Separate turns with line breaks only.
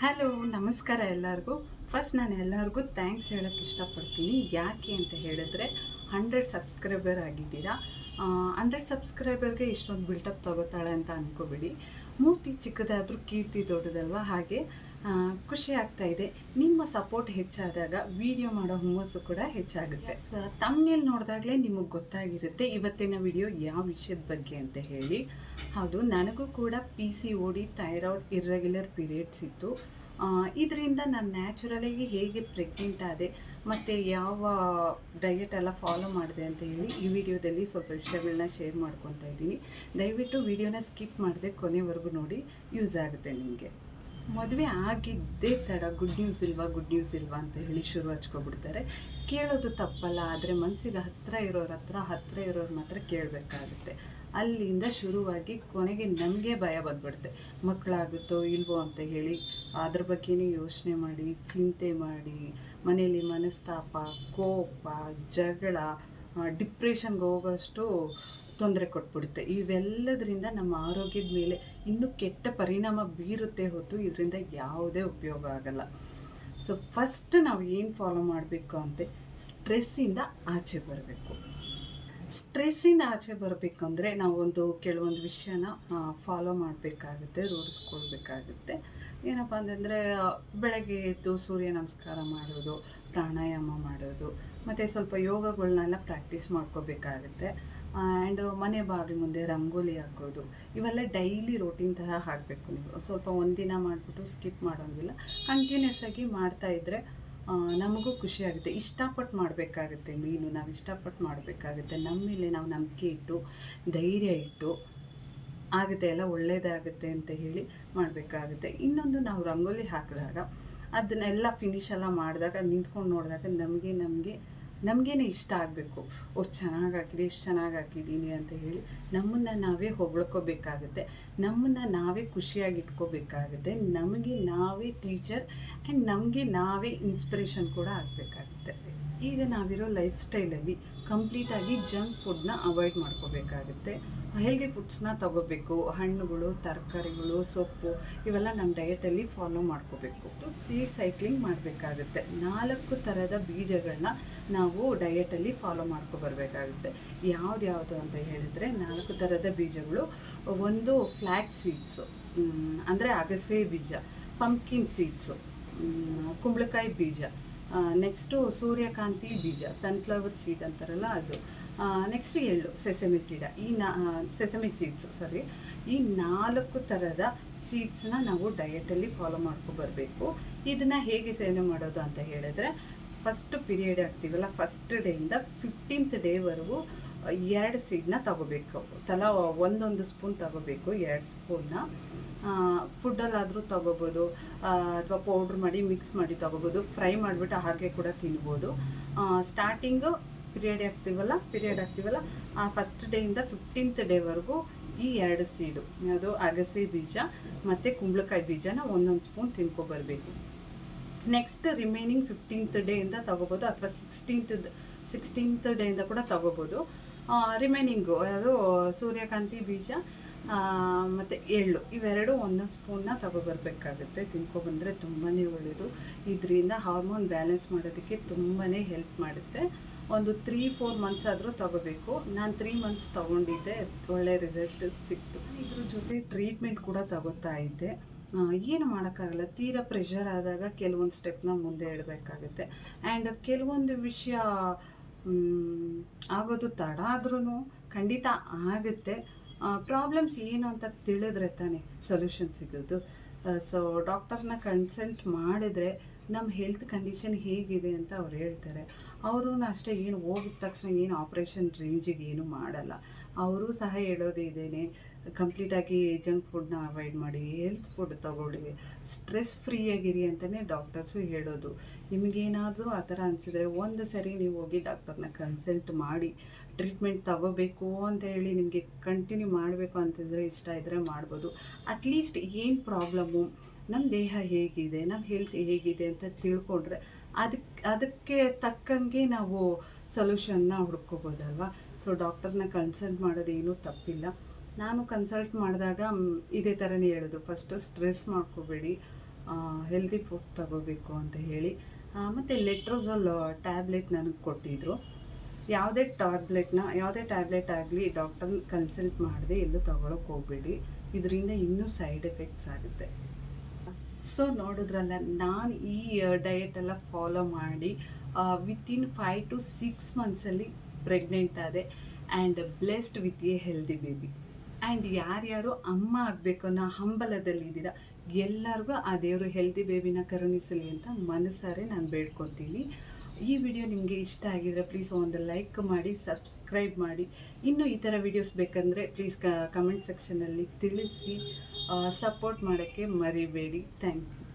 Hello, ನಮಸ್ಕಾರ ಎಲ್ಲರಿಗೂ. First ನಾನು ಎಲ್ಲರಿಗೂ ಥ್ಯಾಂಕ್ಸ್ ಹೇಳೋಕ್ಕೆ ಇಷ್ಟಪಡ್ತೀನಿ. ಯಾಕೆ ಅಂತ ಹೇಳಿದ್ರೆ ಹಂಡ್ರೆಡ್ ಸಬ್ಸ್ಕ್ರೈಬರ್ ಆಗಿದ್ದೀರಾ? ಹಂಡ್ರೆಡ್ ಸಬ್ಸ್ಕ್ರೈಬರ್ಗೆ ಇಷ್ಟೊಂದು ಬಿಲ್ಟಪ್ ತಗೋತಾಳೆ ಅಂತ ಅಂದ್ಕೋಬೇಡಿ ಮೂರ್ತಿ ಚಿಕ್ಕದಾದರೂ ಕೀರ್ತಿ ದೊಡ್ಡದಲ್ವಾ? ಹಾಗೆ ಖುಷಿ ಆಗ್ತಾ ಇದೆ. ನಿಮ್ಮ ಸಪೋರ್ಟ್ ಹೆಚ್ಚಾದಾಗ ವಿಡಿಯೋ ಮಾಡೋ ಹುಮ್ಮಸ್ಸು ಕೂಡ ಹೆಚ್ಚಾಗುತ್ತೆ. ತಮ್ಮನೇಲಿ ನೋಡಿದಾಗಲೇ ನಿಮಗೆ ಗೊತ್ತಾಗಿರುತ್ತೆ ಇವತ್ತಿನ ವಿಡಿಯೋ ಯಾವ ವಿಷಯದ ಬಗ್ಗೆ ಅಂತ ಹೇಳಿ. ಹೌದು ನನಗೂ ಕೂಡ P C O D thyroid irregular periods ಇತ್ತು. ಇದರಿಂದ ನಾನು ನ್ಯಾಚುರಲಾಗಿ ಹೇಗೆ ಪ್ರೆಗ್ನೆಂಟ್ ಆದೆ ಮತ್ತು ಯಾವ ಡಯೆಟ್ ಎಲ್ಲ ಫಾಲೋ ಮಾಡಿದೆ ಅಂತ ಹೇಳಿ ಈ ವಿಡಿಯೋದಲ್ಲಿ ಸ್ವಲ್ಪ ವಿಷಯಗಳನ್ನ ಶೇರ್ ಮಾಡ್ಕೊತಾ ಇದ್ದೀನಿ. ದಯವಿಟ್ಟು ವಿಡಿಯೋನ ಸ್ಕಿಪ್ ಮಾಡಿದೆ ಕೊನೆವರೆಗೂ ನೋಡಿ ಯೂಸ್ ಆಗುತ್ತೆ ನಿಮಗೆ. ಮದುವೆ ಆಗಿದ್ದೇ ತಡ ಗುಡ್ ನ್ಯೂಸ್ ಇಲ್ವಾ ಗುಡ್ ನ್ಯೂಸ್ ಇಲ್ವಾ ಅಂತ ಹೇಳಿ ಶುರು ಹಚ್ಕೊಬಿಡ್ತಾರೆ. ಕೇಳೋದು ತಪ್ಪಲ್ಲ, ಆದರೆ ಮನಸ್ಸಿಗೆ ಹತ್ತಿರ ಇರೋರ ಹತ್ರ ಹತ್ತಿರ ಇರೋರು ಮಾತ್ರ ಕೇಳಬೇಕಾಗುತ್ತೆ. ಅಲ್ಲಿಂದ ಶುರುವಾಗಿ ಕೊನೆಗೆ ನಮಗೆ ಭಯ ಬಂದ್ಬಿಡುತ್ತೆ. ಮಕ್ಕಳಾಗುತ್ತೋ ಇಲ್ವೋ ಅಂತ ಹೇಳಿ ಅದ್ರ ಬಗ್ಗೆನೇ ಯೋಚನೆ ಮಾಡಿ, ಚಿಂತೆ ಮಾಡಿ, ಮನೆಯಲ್ಲಿ ಮನಸ್ತಾಪ, ಕೋಪ, ಜಗಳ ಡಿಪ್ರೆಷನ್ಗೆ ಹೋಗೋಷ್ಟು ತೊಂದರೆ ಕೊಟ್ಬಿಡುತ್ತೆ. ಇವೆಲ್ಲದರಿಂದ ನಮ್ಮ ಆರೋಗ್ಯದ ಮೇಲೆ ಇನ್ನೂ ಕೆಟ್ಟ ಪರಿಣಾಮ ಬೀರುತ್ತೆ ಹೊತ್ತು ಇದರಿಂದ ಯಾವುದೇ ಉಪಯೋಗ ಆಗಲ್ಲ. ಸೊ ಫಸ್ಟ್ ನಾವು ಏನು ಫಾಲೋ ಮಾಡಬೇಕು ಅಂತೆ? ಸ್ಟ್ರೆಸ್ಸಿಂದ ಆಚೆ ಬರಬೇಕು. ಸ್ಟ್ರೆಸ್ಸಿಂದ ಆಚೆ ಬರಬೇಕಂದ್ರೆ ನಾವೊಂದು ಕೆಲವೊಂದು ವಿಷಯನ ಫಾಲೋ ಮಾಡಬೇಕಾಗುತ್ತೆ, ರೂಢಿಸ್ಕೊಳ್ಬೇಕಾಗುತ್ತೆ. ಏನಪ್ಪ ಅಂತಂದರೆ, ಬೆಳಗ್ಗೆ ಎದ್ದು ಸೂರ್ಯ ನಮಸ್ಕಾರ ಮಾಡೋದು, ಪ್ರಾಣಾಯಾಮ ಮಾಡೋದು, ಮತ್ತು ಸ್ವಲ್ಪ ಯೋಗಗಳನ್ನೆಲ್ಲ ಪ್ರಾಕ್ಟೀಸ್ ಮಾಡ್ಕೋಬೇಕಾಗುತ್ತೆ. ಆ್ಯಂಡ್ ಮನೆ ಬಾಗಿಲು ಮುಂದೆ ರಂಗೋಲಿ ಹಾಕೋದು. ಇವೆಲ್ಲ ಡೈಲಿ ರೋಟೀನ್ ಥರ ಹಾಕಬೇಕು ನೀವು. ಸ್ವಲ್ಪ ಒಂದಿನ ಮಾಡಿಬಿಟ್ಟು ಸ್ಕಿಪ್ ಮಾಡೋಂಗಿಲ್ಲ. ಕಂಟಿನ್ಯೂಸ್ ಆಗಿ ಮಾಡ್ತಾ ಇದ್ದರೆ ನಮಗೂ ಖುಷಿಯಾಗುತ್ತೆ ಇಷ್ಟಪಟ್ಟು ಮಾಡಬೇಕಾಗುತ್ತೆ ಮೀನು. ನಾವು ಇಷ್ಟಪಟ್ಟು ಮಾಡಬೇಕಾಗುತ್ತೆ. ನಮ್ಮ ಮೇಲೆ ನಾವು ನಂಬಿಕೆ ಇಟ್ಟು, ಧೈರ್ಯ ಇಟ್ಟು ಆಗುತ್ತೆ. ಎಲ್ಲ ಒಳ್ಳೆಯದಾಗುತ್ತೆ ಅಂತ ಹೇಳಿ ಮಾಡಬೇಕಾಗುತ್ತೆ. ಇನ್ನೊಂದು ನಾವು ರಂಗೋಲಿ ಹಾಕಿದಾಗ, ಅದನ್ನೆಲ್ಲ ಫಿನಿಶ್ ಎಲ್ಲ ಮಾಡಿದಾಗ, ನಿಂತ್ಕೊಂಡು ನೋಡಿದಾಗ ನಮಗೆ ನಮಗೆ ನಮಗೇನೆ ಇಷ್ಟ ಆಗಬೇಕು. ಓ ಚೆನ್ನಾಗಿ ಹಾಕಿದೆ, ಇಷ್ಟು ಚೆನ್ನಾಗಿ ಹಾಕಿದ್ದೀನಿ ಅಂತ ಹೇಳಿ ನಮ್ಮನ್ನು ನಾವೇ ಹೊಗಳ್ಕೋಬೇಕಾಗುತ್ತೆ. ನಮ್ಮನ್ನು ನಾವೇ ಖುಷಿಯಾಗಿ ಇಟ್ಕೋಬೇಕಾಗುತ್ತೆ. ನಮಗೆ ನಾವೇ ಟೀಚರ್, ಆ್ಯಂಡ್ ನಮಗೆ ನಾವೇ ಇನ್ಸ್ಪಿರೇಷನ್ ಕೂಡ ಆಗಬೇಕಾಗುತ್ತೆ. ಈಗ ನಾವಿರೋ ಲೈಫ್ ಸ್ಟೈಲಲ್ಲಿ ಕಂಪ್ಲೀಟಾಗಿ ಜಂಕ್ ಫುಡ್ನ ಅವಾಯ್ಡ್ ಮಾಡ್ಕೋಬೇಕಾಗುತ್ತೆ. ಹೆಲ್ದಿ ಫುಡ್ಸ್ನ ತಗೋಬೇಕು. ಹಣ್ಣುಗಳು, ತರಕಾರಿಗಳು, ಸೊಪ್ಪು ಇವೆಲ್ಲ ನಮ್ಮ ಡಯಟಲ್ಲಿ ಫಾಲೋ ಮಾಡ್ಕೋಬೇಕು. ಅಷ್ಟು ಸೀಡ್ ಸೈಕ್ಲಿಂಗ್ ಮಾಡಬೇಕಾಗುತ್ತೆ. ನಾಲ್ಕು ಥರದ ಬೀಜಗಳನ್ನ ನಾವು ಡಯಟಲ್ಲಿ ಫಾಲೋ ಮಾಡ್ಕೊಬರ್ಬೇಕಾಗುತ್ತೆ ಯಾವ್ದ್ಯಾವುದು ಅಂತ ಹೇಳಿದರೆ ನಾಲ್ಕು ಥರದ ಬೀಜಗಳು, ಒಂದು ಫ್ಲ್ಯಾಕ್ ಸೀಡ್ಸು ಅಂದರೆ ಅಗಸೆ ಬೀಜ, ಪಂಪ್ಕಿನ್ ಸೀಡ್ಸು ಕುಂಬಳಕಾಯಿ ಬೀಜ. ನೆಕ್ಸ್ಟು ಸೂರ್ಯಕಾಂತಿ ಬೀಜ ಸನ್ಫ್ಲವರ್ ಸೀಡ್ ಅಂತಾರಲ್ಲ ಅದು. ನೆಕ್ಸ್ಟ್ ಎಳ್ಳು ಸೆಸಮಿ ಸೀಡ ಈ ನಾ ಸೆಸಮಿ ಸೀಡ್ಸು ಸಾರಿ ಈ ನಾಲ್ಕು ಥರದ ಸೀಡ್ಸ್ನ ನಾವು ಡಯಟಲ್ಲಿ ಫಾಲೋ ಮಾಡ್ಕೊಬರ್ಬೇಕು ಇದನ್ನು ಹೇಗೆ ಸೇವನೆ ಮಾಡೋದು ಅಂತ ಹೇಳಿದ್ರೆ ಫಸ್ಟ್ ಪೀರಿಯಡ್ ಆಗ್ತೀವಲ್ಲ ಫಸ್ಟ್ ಡೇಯಿಂದ ಫಿಫ್ಟೀನ್ತ್ ಡೇವರೆಗೂ ಎರಡು ಸೀಡ್ನ ತಗೋಬೇಕು. ತಲಾ ಒಂದೊಂದು ಸ್ಪೂನ್ ತಗೋಬೇಕು ಎರಡು ಸ್ಪೂನ್ನ. ಫುಡ್ಡಲ್ಲಾದರೂ ತಗೋಬೋದು. ಅಥವಾ ಪೌಡ್ರ್ ಮಾಡಿ, ಮಿಕ್ಸ್ ಮಾಡಿ ತಗೋಬೋದು. ಫ್ರೈ ಮಾಡಿಬಿಟ್ಟು ಹಾಗೆ ಕೂಡ ತಿನ್ಬೋದು. ಸ್ಟಾರ್ಟಿಂಗು ಪಿರಿಯಡ್ ಆಗ್ತೀವಲ್ಲ? ಪಿರಿಯಡ್ ಆಗ್ತೀವಲ್ಲ? ಆ, ಫಸ್ಟ್ ಡೇಯಿಂದ ಫಿಫ್ಟೀನ್ತ್ ಡೇವರೆಗೂ ಈ ಎರಡು ಸೀಡು. ಅದು ಅಗಸೆ ಬೀಜ ಮತ್ತು ಕುಂಬಳಕಾಯಿ ಬೀಜನ ಒಂದೊಂದು ಸ್ಪೂನ್ ತಿನ್ಕೊಬರ್ಬೇಕು. ನೆಕ್ಸ್ಟ್ ರಿಮೈನಿಂಗ್ ಫಿಫ್ಟೀನ್ತ್ ಡೇಯಿಂದ ತಗೋಬೋದು ಅಥವಾ ಸಿಕ್ಸ್ಟೀನ್ತ್ ಸಿಕ್ಸ್ಟೀನ್ತ್ ಡೇಯಿಂದ ಕೂಡ ತಗೋಬೋದು. ರಿಮೈನಿಂಗು ಅದು ಸೂರ್ಯಕಾಂತಿ, ಬೀಜ ಮತ್ತು ಎಳ್ಳು. ಇವೆರಡು ಒಂದೊಂದು ಸ್ಪೂನ್ನ ತಗೊಬರ್ಬೇಕಾಗುತ್ತೆ. ತಿನ್ಕೊಬಂದರೆ ತುಂಬಾ ಒಳ್ಳೆಯದು ಇದರಿಂದ ಹಾರ್ಮೋನ್ ಬ್ಯಾಲೆನ್ಸ್ ಮಾಡೋದಕ್ಕೆ ತುಂಬಾ ಹೆಲ್ಪ್ ಮಾಡುತ್ತೆ. ಒಂದು ತ್ರೀ ಫೋರ್ ಮಂತ್ಸ್ ಆದರೂ ತಗೋಬೇಕು. ನಾನು ತ್ರೀ ಮಂತ್ಸ್ ತೊಗೊಂಡಿದ್ದೆ. ಒಳ್ಳೆ ರಿಸಲ್ಟ್ ಸಿಕ್ತು. ಇದ್ರ ಜೊತೆ ಟ್ರೀಟ್ಮೆಂಟ್ ಕೂಡ ತಗೋತಾ ಇದ್ದೆ. ಏನು ಮಾಡೋಕ್ಕಾಗಲ್ಲ. ತೀರಾ ಪ್ರೆಷರ್ ಆದಾಗ ಕೆಲವೊಂದು ಸ್ಟೆಪ್ನ ಮುಂದೆ ಇಡಬೇಕಾಗುತ್ತೆ. ಆ್ಯಂಡ್ ಕೆಲವೊಂದು ವಿಷಯ ಆಗೋದು ತಡ ಆದ್ರೂ ಖಂಡಿತ ಆಗುತ್ತೆ. ಪ್ರಾಬ್ಲಮ್ಸ್ ಏನು ಅಂತ ತಿಳಿದ್ರೆ ತಾನೇ ಸೊಲ್ಯೂಷನ್ ಸಿಗೋದು. ಸೊ ಡಾಕ್ಟರ್ನ ಕನ್ಸಲ್ಟ್ ಮಾಡಿದ್ರೆ ನಮ್ಮ ಹೆಲ್ತ್ ಕಂಡೀಷನ್ ಹೇಗಿದೆ ಅಂತ ಅವ್ರು ಹೇಳ್ತಾರೆ. ಅವರು ಅಷ್ಟೇ ಏನು ಹೋಗಿದ ತಕ್ಷಣ ಏನು ಆಪ್ರೇಷನ್ ರೇಂಜಿಗೆ ಏನು ಮಾಡಲ್ಲ. ಅವರು ಸಹ ಹೇಳೋದೇ ಇದೇನೆ ಕಂಪ್ಲೀಟಾಗಿ ಜಂಕ್ ಫುಡ್ನ ಅವಾಯ್ಡ್ ಮಾಡಿ, ಹೆಲ್ತ್ ಫುಡ್ ತಗೊಳ್ಳಿ, ಸ್ಟ್ರೆಸ್ ಫ್ರೀ ಆಗಿರಿ ಅಂತಲೇ ಡಾಕ್ಟರ್ಸು ಹೇಳೋದು. ನಿಮಗೇನಾದರೂ ಆ ಥರ ಅನಿಸಿದ್ರೆ ಒಂದು ಸರಿ ನೀವು ಹೋಗಿ ಡಾಕ್ಟರ್ನ ಕನ್ಸಲ್ಟ್ ಮಾಡಿ, ಟ್ರೀಟ್ಮೆಂಟ್ ತಗೋಬೇಕು ಅಂತ ಹೇಳಿ ನಿಮಗೆ ಕಂಟಿನ್ಯೂ ಮಾಡಬೇಕು ಅಂತಿದ್ರೆ ಇಷ್ಟ ಇದ್ದರೆ ಮಾಡ್ಬೋದು. ಅಟ್ಲೀಸ್ಟ್ ಏನು ಪ್ರಾಬ್ಲಮ್ಮು ನಮ್ಮ ದೇಹ ಹೇಗಿದೆ ನಮ್ಮ ಹೆಲ್ತ್ ಹೇಗಿದೆ ಅಂತ ತಿಳ್ಕೊಂಡ್ರೆ ಅದಕ್ಕೆ ಅದಕ್ಕೆ ತಕ್ಕಂಗೆ ನಾವು ಸೊಲ್ಯೂಷನ್ನ ಹುಡ್ಕೋಬೋದಲ್ವ? ಸೊ ಡಾಕ್ಟರ್ನ ಕನ್ಸಲ್ಟ್ ಮಾಡೋದೇನೂ ತಪ್ಪಿಲ್ಲ. ನಾನು ಕನ್ಸಲ್ಟ್ ಮಾಡಿದಾಗ ಇದೇ ಥರನೇ ಹೇಳೋದು. ಫಸ್ಟು ಸ್ಟ್ರೆಸ್ ಮಾಡ್ಕೋಬೇಡಿ. ಹೆಲ್ದಿ ಫುಡ್ ತಗೋಬೇಕು ಅಂತ ಹೇಳಿ. ಮತ್ತು ಲೆಟ್ರೋಸಲ್ ಟ್ಯಾಬ್ಲೆಟ್ ನನಗೆ ಕೊಟ್ಟಿದ್ದರು ಯಾವುದೇ ಟ್ಯಾಬ್ಲೆಟ್ನ ಯಾವುದೇ ಟ್ಯಾಬ್ಲೆಟ್ ಆಗಲಿ ಡಾಕ್ಟರ್ನ ಕನ್ಸಲ್ಟ್ ಮಾಡದೆ ಎಲ್ಲೂ ತಗೊಳಕ್ಕೆ ಹೋಗ್ಬೇಡಿ. ಇದರಿಂದ ಇನ್ನೂ ಸೈಡ್ ಎಫೆಕ್ಟ್ಸ್ ಆಗುತ್ತೆ. ಸೊ ನೋಡಿದ್ರಲ್ಲ, ನಾನು ಈ ಡಯೆಟ್ ಎಲ್ಲ ಫಾಲೋ ಮಾಡಿ ವಿತಿನ್ ಫೈವ್ ಟು ಸಿಕ್ಸ್ ಮಂತ್ಸಲ್ಲಿ ಪ್ರೆಗ್ನೆಂಟ್ ಆದೆ and blessed with a healthy baby and ಯಾರ್ಯಾರು ಅಮ್ಮ ಆಗಬೇಕು ಅನ್ನೋ ಹಂಬಲದಲ್ಲಿದ್ದೀರಾ ಎಲ್ಲರಿಗೂ ಆ ದೇವರು ಹೆಲ್ದಿ ಬೇಬಿನ ಕರುಣಿಸಲಿ ಅಂತ ಮನಸಾರೆ ನಾನು ಬೇಡ್ಕೊತೀನಿ. ಈ ವಿಡಿಯೋ ನಿಮಗೆ ಇಷ್ಟ ಆಗಿದ್ರೆ ಪ್ಲೀಸ್ ಒಂದು ಲೈಕ್ ಮಾಡಿ ಸಬ್ಸ್ಕ್ರೈಬ್ ಮಾಡಿ. ಇನ್ನೂ ಈ ಥರ ವಿಡಿಯೋಸ್ ಬೇಕಂದರೆ ಪ್ಲೀಸ್ ಕಮೆಂಟ್ ಸೆಕ್ಷನಲ್ಲಿ ತಿಳಿಸಿ. ಸಪೋರ್ಟ್ ಮಾಡೋಕ್ಕೆ ಮರಿಬೇಡಿ. Thank you